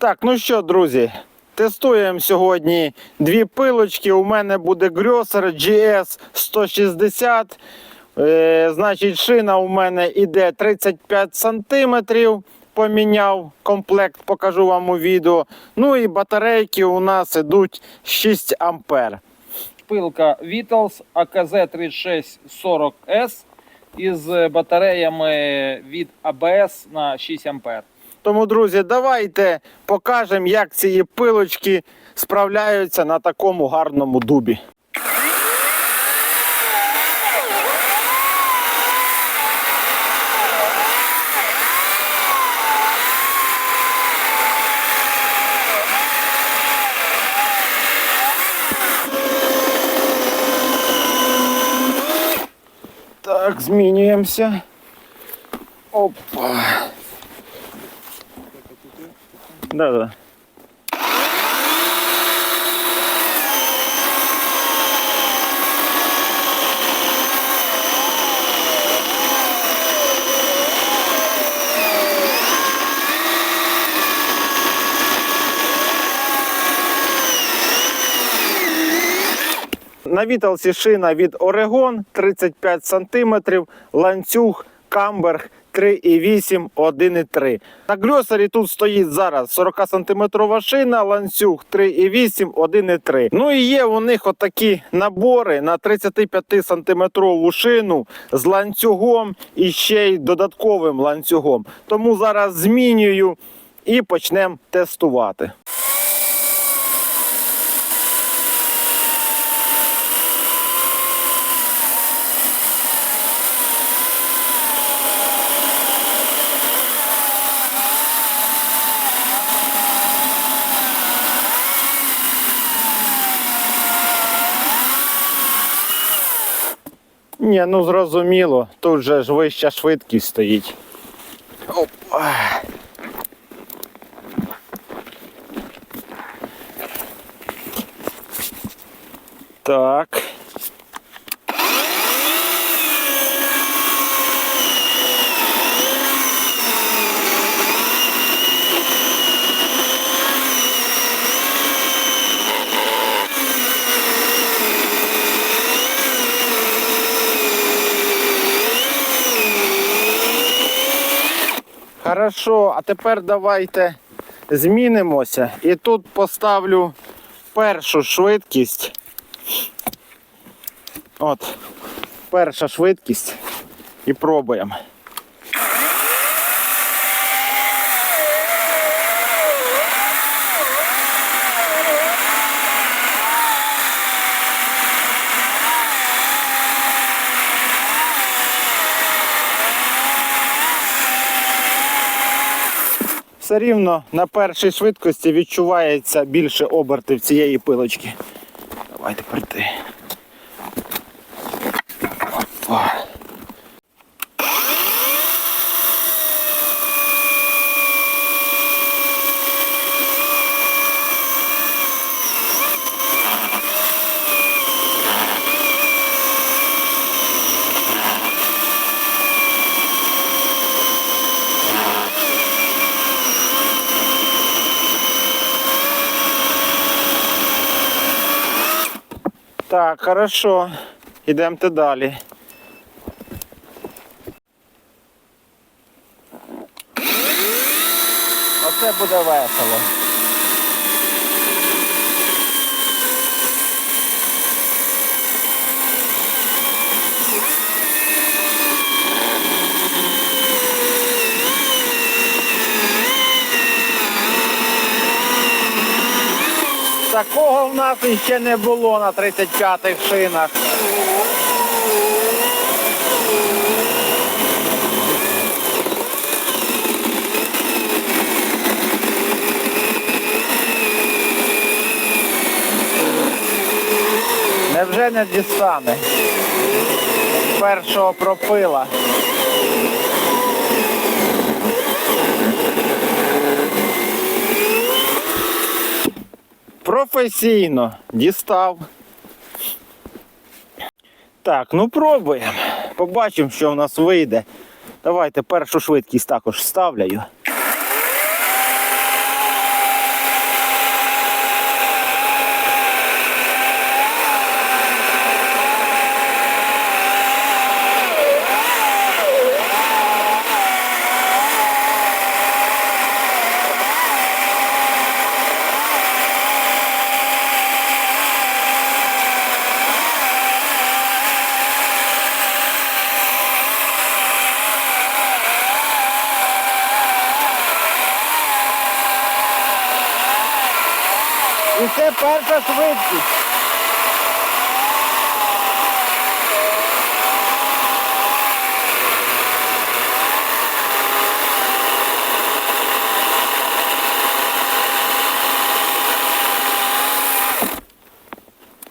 Так, ну що, друзі, тестуємо сьогодні дві пилочки. У мене буде Grosser GS 160. Е, значить, шина у мене іде 35 сантиметрів. Поміняв комплект, покажу вам у відео. Ну і батарейки у нас ідуть 6 ампер. Пилка Vitals AKZ3640S із батареями від ABS на 6 А. Тому, друзі, давайте покажемо, як ці пилочки справляються на такому гарному дубі. Так, змінюємося. Опа. Да, да. На віталці шина від Орегон 35 см, ланцюг Камберг 3,8, 1,3. На гльосарі тут стоїть зараз 40 сантиметрова шина, ланцюг 3,8, 1,3. Ну і є у них отакі набори на 35 сантиметрову шину з ланцюгом і ще й додатковим ланцюгом. Тому зараз змінюю і почнемо тестувати. Ні, ну зрозуміло, тут же ж вища швидкість стоїть. Опа. Так. Хорошо, а тепер давайте змінимося. І тут поставлю першу швидкість. От, перша швидкість. І пробуємо. Все рівно на першій швидкості відчувається більше обертів цієї пилочки. Давайте прийти. Опа. Так, хорошо. йдемте далі. Оце буде весело. Такого в нас ще не було на 35-х шинах. Невже не дістане? Першого пропила. Професійно дістав. Так, ну пробуємо. Побачимо, що в нас вийде. Давайте першу швидкість також ставляю. І це перша швидкість.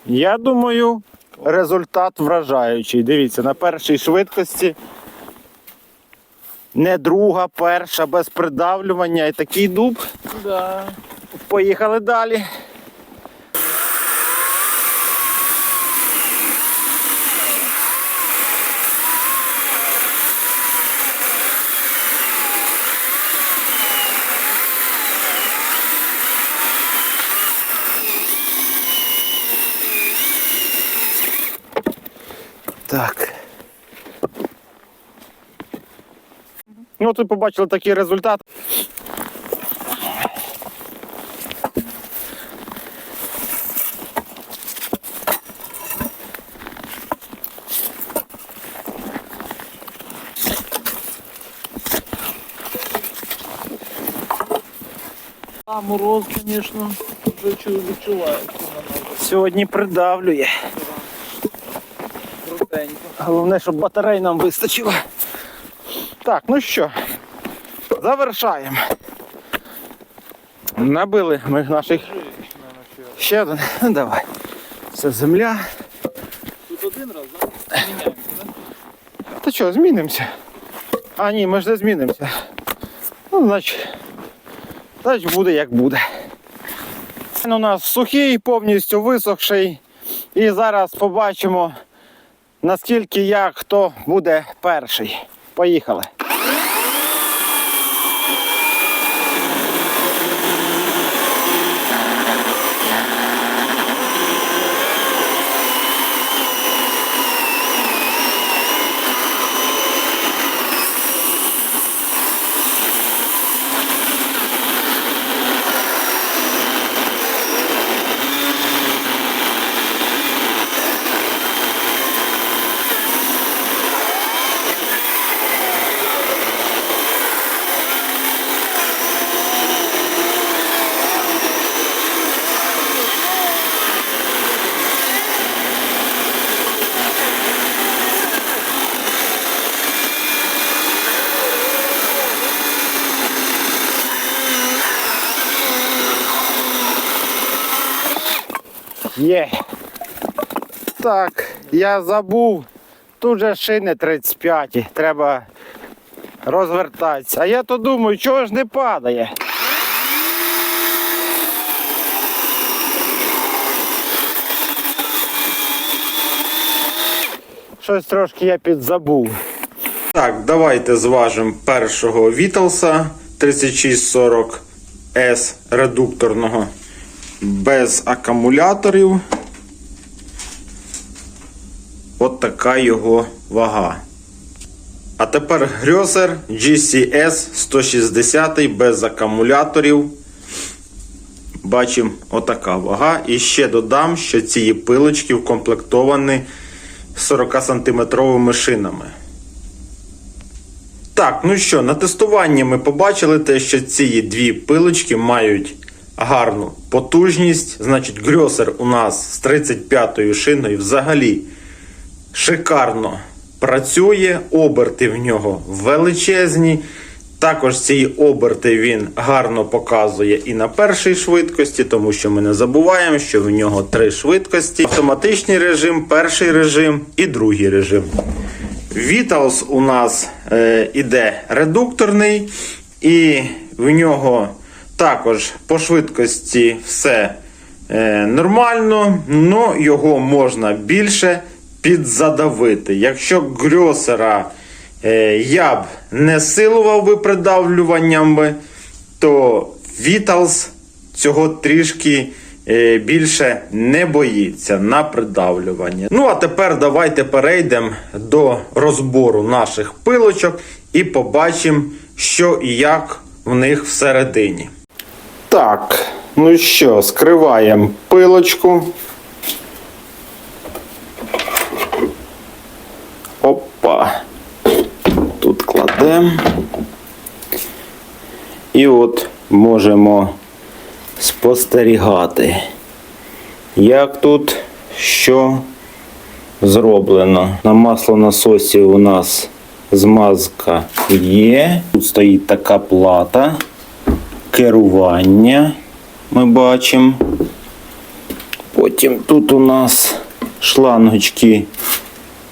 Я думаю, результат вражаючий. Дивіться, на першій швидкості не друга, перша, без придавлювання і такий дуб. Да. Поїхали далі. Так. Ну, тут побачили такий результат. А мороз, звісно, вже чу- відчувається на ногах. Сьогодні придавлює. Головне, щоб батарей нам вистачило. Так, ну що, завершаємо. Набили ми наших. Ще. Один. Ну, Давай. Це земля. Тут один раз, да? Міняємося, да? Та що, змінимося? А ні, ми ж не змінимося. Ну, значить, значить буде як буде. Він у нас сухий, повністю висохший. І зараз побачимо, наскільки я хто буде перший. Поїхали. Є. Так, я забув. Тут же шини 35. Треба розвертатися. А я то думаю, чого ж не падає. Щось трошки я підзабув. Так, давайте зважимо першого Вітлса 3640 S редукторного без акумуляторів. От така його вага. А тепер Грьосер GCS 160 без акумуляторів. Бачимо отака вага. І ще додам, що ці пилочки вкомплектовані 40 сантиметровими шинами. Так, ну що, на тестуванні ми побачили те, що ці дві пилочки мають гарну потужність. Значить, грьосер у нас з 35-ю шиною взагалі шикарно працює. Оберти в нього величезні. Також ці оберти він гарно показує і на першій швидкості, тому що ми не забуваємо, що в нього три швидкості: автоматичний режим, перший режим і другий режим. Vitals у нас е, іде редукторний, і в нього також по швидкості все е, нормально, але його можна більше підзадавити. Якщо грьосера е, я б не силував би придавлюваннями, то Vitals цього трішки е, більше не боїться на придавлювання. Ну а тепер давайте перейдемо до розбору наших пилочок і побачимо, що і як в них всередині. Так, ну що, скриваємо пилочку. Опа. Тут кладемо. І от можемо спостерігати. як тут що зроблено. На маслонасосі у нас змазка є. Тут стоїть така плата. Керування ми бачимо. Потім тут у нас шлангочки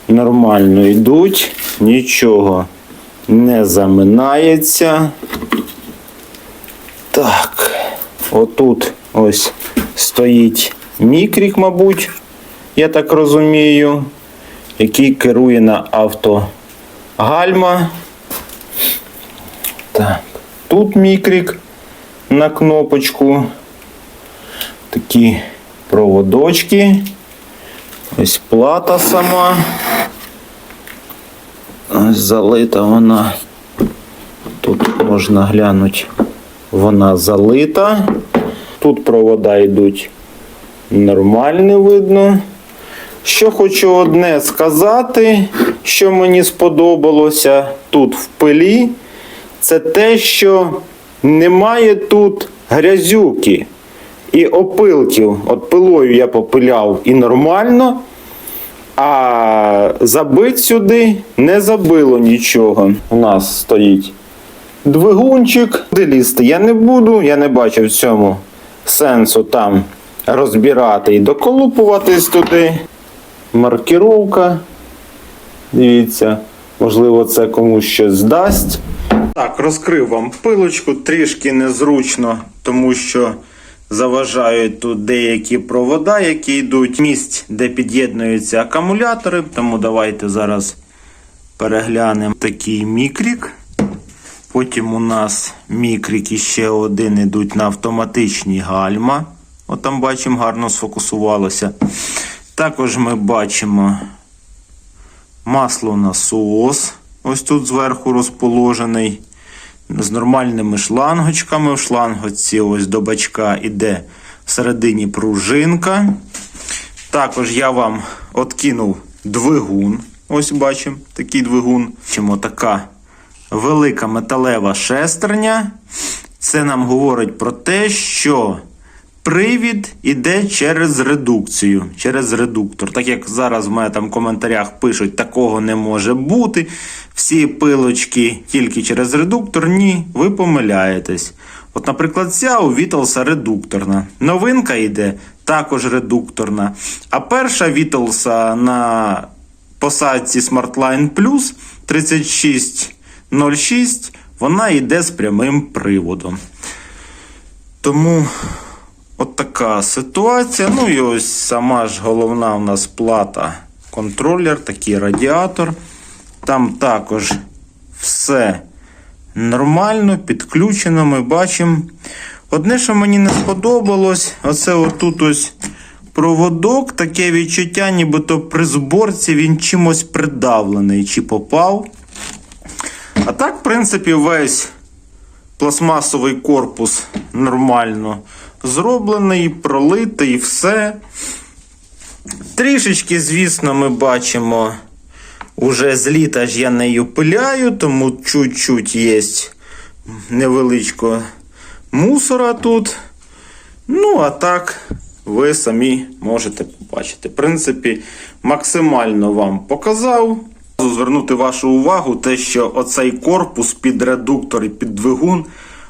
нормально йдуть, нічого не заминається. Так, отут ось стоїть мікрік, мабуть, я так розумію, який керує на авто гальма. Так, тут мікрік на кнопочку. Такі проводочки. Ось плата сама. Ось залита вона. Тут можна глянути. Вона залита. Тут провода йдуть нормально видно. Що хочу одне сказати, що мені сподобалося тут в пилі, це те, що немає тут грязюки і опилків. От пилою я попиляв і нормально, а забить сюди не забило нічого. У нас стоїть двигунчик. Де лізти я не буду, я не бачу в цьому сенсу там розбирати і доколупуватись туди. Маркіровка. Дивіться, можливо, це комусь щось здасть. Так, розкрив вам пилочку, трішки незручно, тому що заважають тут деякі провода, які йдуть місць, де під'єднуються акумулятори. Тому давайте зараз переглянемо такий мікрік. Потім у нас мікрік ще один йдуть на автоматичні гальма. От там бачимо, гарно сфокусувалося. Також ми бачимо маслонасос. Ось тут зверху розположений. З нормальними шлангочками. В шлангоці ось до бачка іде всередині пружинка. Також я вам откинув двигун. Ось бачимо такий двигун. Бачимо така велика металева шестерня. Це нам говорить про те, що привід іде через редукцію, через редуктор. Так як зараз в мене там в коментарях пишуть, такого не може бути. Всі пилочки тільки через редуктор. Ні, ви помиляєтесь. От, наприклад, ця у Вітлса редукторна. Новинка йде також редукторна. А перша Вітлса на посадці SmartLine Plus 3606, вона йде з прямим приводом. Тому от така ситуація. Ну і ось сама ж головна у нас плата контролер, такий радіатор. Там також все нормально, підключено, ми бачимо. Одне, що мені не сподобалось, оце отут ось проводок, таке відчуття, нібито при зборці він чимось придавлений чи попав. А так, в принципі, весь пластмасовий корпус нормально зроблений, пролитий, все. Трішечки, звісно, ми бачимо, уже з літа ж я нею пиляю, тому чуть-чуть є невеличко мусора тут. Ну, а так, ви самі можете побачити. В принципі, максимально вам показав. Звернути вашу увагу, те, що оцей корпус під редуктор і під двигун,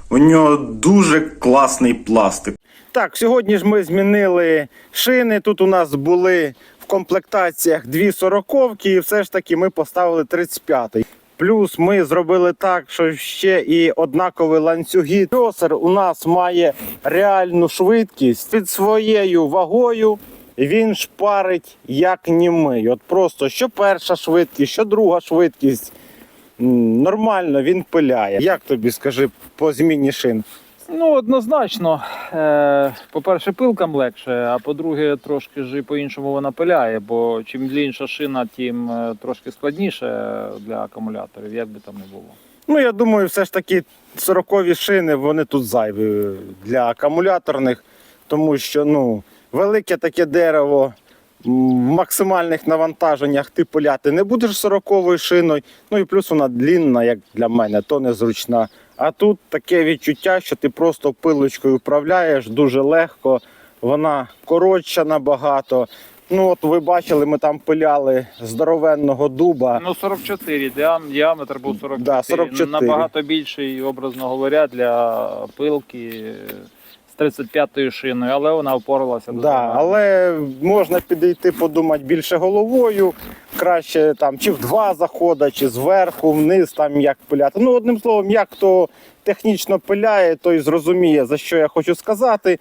у нього дуже класний пластик. Так, сьогодні ж ми змінили шини. Тут у нас були в комплектаціях дві сороковки, і все ж таки ми поставили 35-й. Плюс ми зробили так, що ще і однакові ланцюги. Тросер у нас має реальну швидкість під своєю вагою. Він шпарить як німий. От просто що перша швидкість, що друга швидкість. Нормально він пиляє. Як тобі скажи по зміні шин? Ну, однозначно. Е, по-перше, пилкам легше, а по-друге, трошки ж по-іншому вона пиляє, бо чим длінша шина, тим е, трошки складніше для акумуляторів, як би там не було. Ну, я думаю, все ж таки 40 шини вони тут зайві для акумуляторних, тому що ну, велике таке дерево в максимальних навантаженнях ти пиляти не будеш 40 шиною. Ну і плюс вона длінна, як для мене, то незручна. А тут таке відчуття, що ти просто пилочкою управляєш дуже легко, вона коротша набагато. Ну, от ви бачили, ми там пиляли здоровенного дуба. Ну, 44, діам- діаметр був 44. Да, 44. Набагато більший, образно говоря, для пилки з 35-ю шиною, але вона впоралася дуже Да, гарно. але можна підійти подумати більше головою, краще там чи в два заходи, чи зверху, вниз, там як пиляти. Ну, одним словом, як хто технічно пиляє, той зрозуміє, за що я хочу сказати.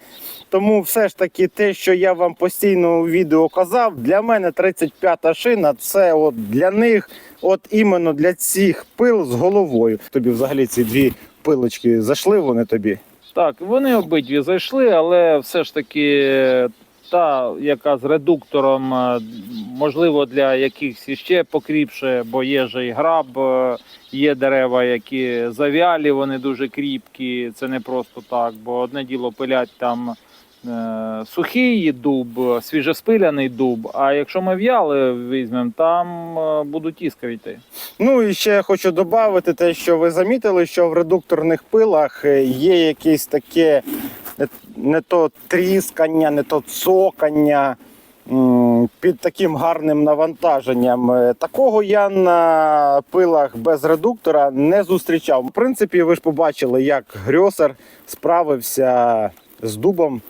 Тому все ж таки, те, що я вам постійно у відео казав, для мене 35-та шина це от для них, от іменно для цих пил з головою. Тобі взагалі ці дві пилочки зайшли вони тобі? Так, вони обидві зайшли, але все ж таки та, яка з редуктором, е, можливо, для якихось іще покріпше, бо є же і граб, е, є дерева, які завялі, вони дуже кріпкі. Це не просто так, бо одне діло пилять там. Е, Сухий дуб, свіжеспиляний дуб. А якщо ми в'яли візьмемо, там е, будуть іскри йти. Ну і ще хочу додати те, що ви замітили, що в редукторних пилах е, є якесь таке не- то тріскання, не то цокання під таким гарним навантаженням. Такого я на пилах без редуктора не зустрічав. В принципі, ви ж побачили, як грьосер справився з дубом.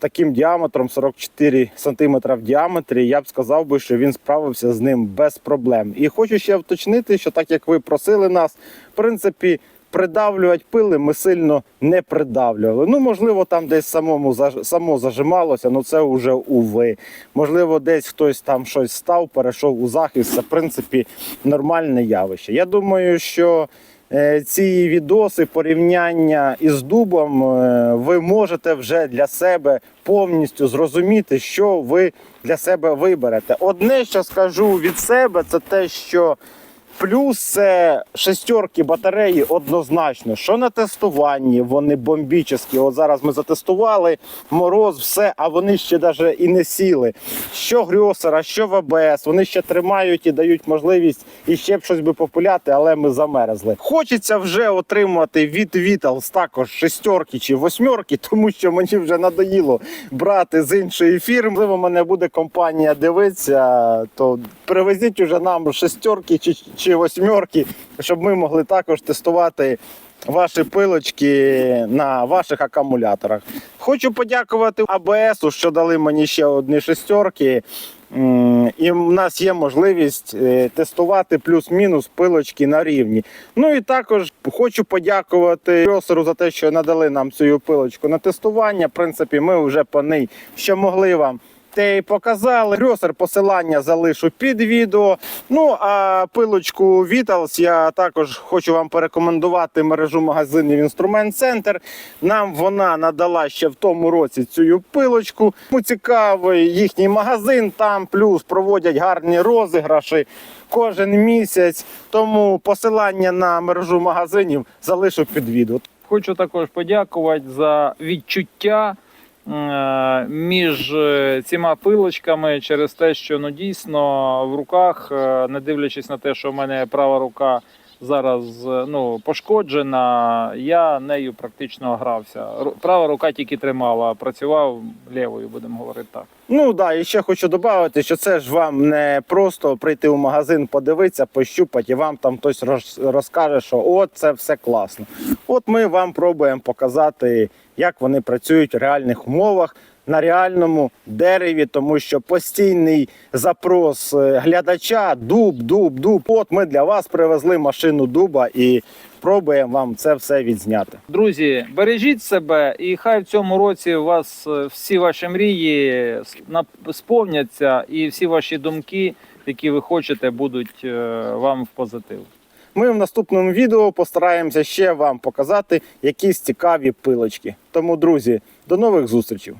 Таким діаметром 44 см в діаметрі, я б сказав би, що він справився з ним без проблем. І хочу ще вточнити, що так як ви просили нас, в принципі, придавлювати пили ми сильно не придавлювали. Ну, можливо, там десь самому само зажималося, але це вже уви. Можливо, десь хтось там щось став, перейшов у захист. Це в принципі нормальне явище. Я думаю, що ці відоси порівняння із дубом е, ви можете вже для себе повністю зрозуміти, що ви для себе виберете. Одне, що скажу від себе, це те, що Плюс шестерки батареї однозначно. Що на тестуванні вони бомбічні. От зараз ми затестували мороз, все, а вони ще навіть і не сіли. Що грьосера, що в АБС, вони ще тримають і дають можливість і ще б щось би популяти, але ми замерзли. Хочеться вже отримати від Vitals також шестерки чи восьмерки, тому що мені вже надоїло брати з іншої фірми. Можливо, мене буде компанія дивитися, то привезіть уже нам шестерки чи, чи восьмерки, щоб ми могли також тестувати ваші пилочки на ваших акумуляторах. Хочу подякувати АБСу, що дали мені ще одні шестерки. І в нас є можливість е, тестувати плюс-мінус пилочки на рівні. Ну і також хочу подякувати Росеру за те, що надали нам цю пилочку на тестування. В принципі, ми вже по ній що могли вам. Те показали. Рьосер посилання залишу під відео. Ну а пилочку Vitals я також хочу вам порекомендувати мережу магазинів Інструмент Центр. Нам вона надала ще в тому році цю пилочку. Тому цікавий їхній магазин. Там плюс проводять гарні розіграші кожен місяць. Тому посилання на мережу магазинів залишу під відео. Хочу також подякувати за відчуття між е, цими пилочками через те, що ну дійсно в руках, е, не дивлячись на те, що в мене права рука зараз е, ну, пошкоджена, я нею практично грався. Права рука тільки тримала, працював лівою, будемо говорити так. Ну да, і ще хочу додати, що це ж вам не просто прийти в магазин, подивитися, пощупати, і вам там хтось роз- розкаже, що от це все класно. От ми вам пробуємо показати, як вони працюють в реальних умовах. На реальному дереві, тому що постійний запрос е, глядача дуб, дуб, дуб. От ми для вас привезли машину дуба і пробуємо вам це все відзняти. Друзі, бережіть себе, і хай в цьому році у вас е, всі ваші мрії сповняться, і всі ваші думки, які ви хочете, будуть е, вам в позитив. Ми в наступному відео постараємося ще вам показати якісь цікаві пилочки. Тому, друзі, до нових зустрічей!